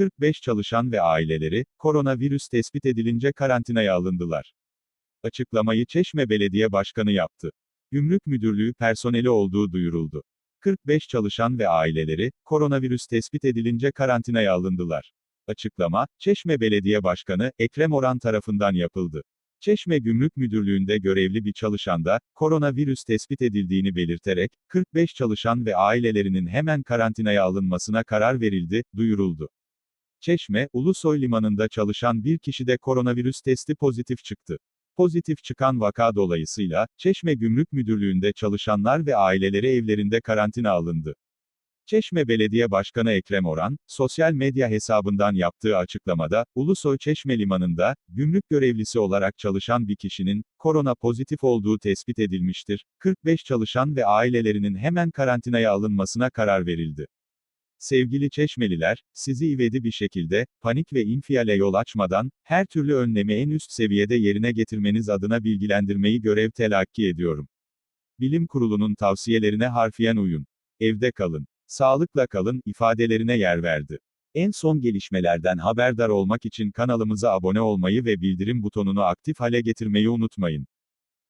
45 çalışan ve aileleri, koronavirüs tespit edilince karantinaya alındılar. Açıklamayı Çeşme Belediye Başkanı yaptı. Gümrük Müdürlüğü personeli olduğu duyuruldu. 45 çalışan ve aileleri, koronavirüs tespit edilince karantinaya alındılar. Açıklama, Çeşme Belediye Başkanı, Ekrem Oran tarafından yapıldı. Çeşme Gümrük Müdürlüğü'nde görevli bir çalışanda, koronavirüs tespit edildiğini belirterek, 45 çalışan ve ailelerinin hemen karantinaya alınmasına karar verildi, duyuruldu. Çeşme, Ulusoy Limanı'nda çalışan bir kişide koronavirüs testi pozitif çıktı. Pozitif çıkan vaka dolayısıyla, Çeşme Gümrük Müdürlüğü'nde çalışanlar ve aileleri evlerinde karantina alındı. Çeşme Belediye Başkanı Ekrem Oran, sosyal medya hesabından yaptığı açıklamada, Ulusoy Çeşme Limanı'nda, gümrük görevlisi olarak çalışan bir kişinin, korona pozitif olduğu tespit edilmiştir. 45 çalışan ve ailelerinin hemen karantinaya alınmasına karar verildi. Sevgili Çeşmeliler, sizi ivedi bir şekilde, panik ve infiale yol açmadan, her türlü önlemi en üst seviyede yerine getirmeniz adına bilgilendirmeyi görev telakki ediyorum. Bilim Kurulu'nun tavsiyelerine harfiyen uyun. Evde kalın. Sağlıkla kalın ifadelerine yer verdi. En son gelişmelerden haberdar olmak için kanalımıza abone olmayı ve bildirim butonunu aktif hale getirmeyi unutmayın.